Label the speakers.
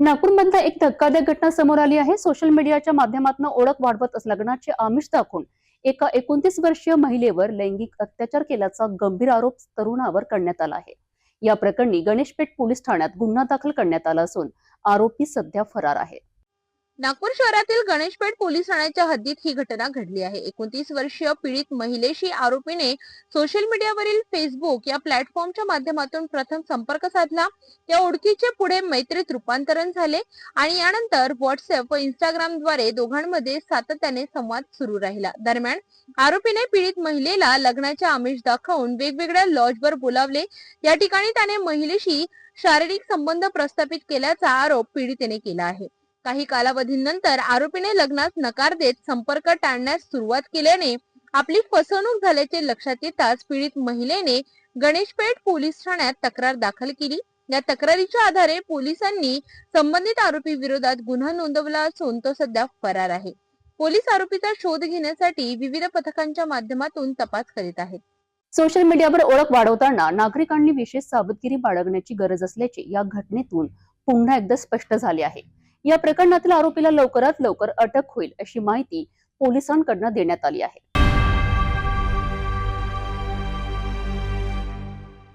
Speaker 1: नागपूरमधला एक धक्कादायक घटना समोर आली आहे. सोशल मीडियाच्या माध्यमातून ओळख वाढवत लग्नाचे आमिष दाखवून एका एकोणतीस वर्षीय महिलेवर लैंगिक अत्याचार केल्याचा गंभीर आरोप तरुणावर करण्यात आला आहे. या प्रकरणी गणेशपेठ पोलीस ठाण्यात गुन्हा दाखल करण्यात आला असून आरोपी सध्या फरार आहे.
Speaker 2: नागपूर शहरातील गणेशपेठ पोलीस ठाण्याच्या हद्दीत ही घटना घडली आहे. एकोणतीस वर्षीय पीडित महिलेशी आरोपीने सोशल मीडियावरील फेसबुक या प्लॅटफॉर्मच्या माध्यमातून प्रथम संपर्क साधला. त्या ओळखीचे पुढे मैत्रीत रूपांतरण झाले आणि यानंतर व्हॉट्सअप व इंस्टाग्रामद्वारे दोघांमध्ये सातत्याने संवाद सुरू राहिला. दरम्यान आरोपीने पीडित महिलेला लग्नाचे आमिष दाखवून वेगवेगळ्या लॉजवर बोलावले. या ठिकाणी त्याने महिलेशी शारीरिक संबंध प्रस्थापित केल्याचा आरोप पीडितेने केला आहे. काही कालावधीनंतर आरोपीने लग्नास नकार देत संपर्क टाळण्यास सुरुवात केल्याने आपली फसवणूक झाल्याचे लक्षात येताच पीडित महिलेने गणेशपेठ पोलीस ठाण्यात तक्रार दाखल केली. या तक्रारीच्या आधारे पोलिसांनी संबंधित आरोपी विरोधात गुन्हा नोंदवला असून तो सध्या फरार आहे. पोलीस आरोपीचा शोध घेण्यासाठी विविध पथकांच्या माध्यमातून तपास करीत आहेत.
Speaker 1: सोशल मीडियावर ओळख वाढवताना नागरिकांनी विशेष सावधगिरी बाळगण्याची गरज असल्याचे या घटनेतून पुन्हा एकदा स्पष्ट झाले आहे. या प्रकरणातील आरोपीला लवकरात लवकर अटक होईल अशी माहिती पोलिसांकडून देण्यात आली आहे.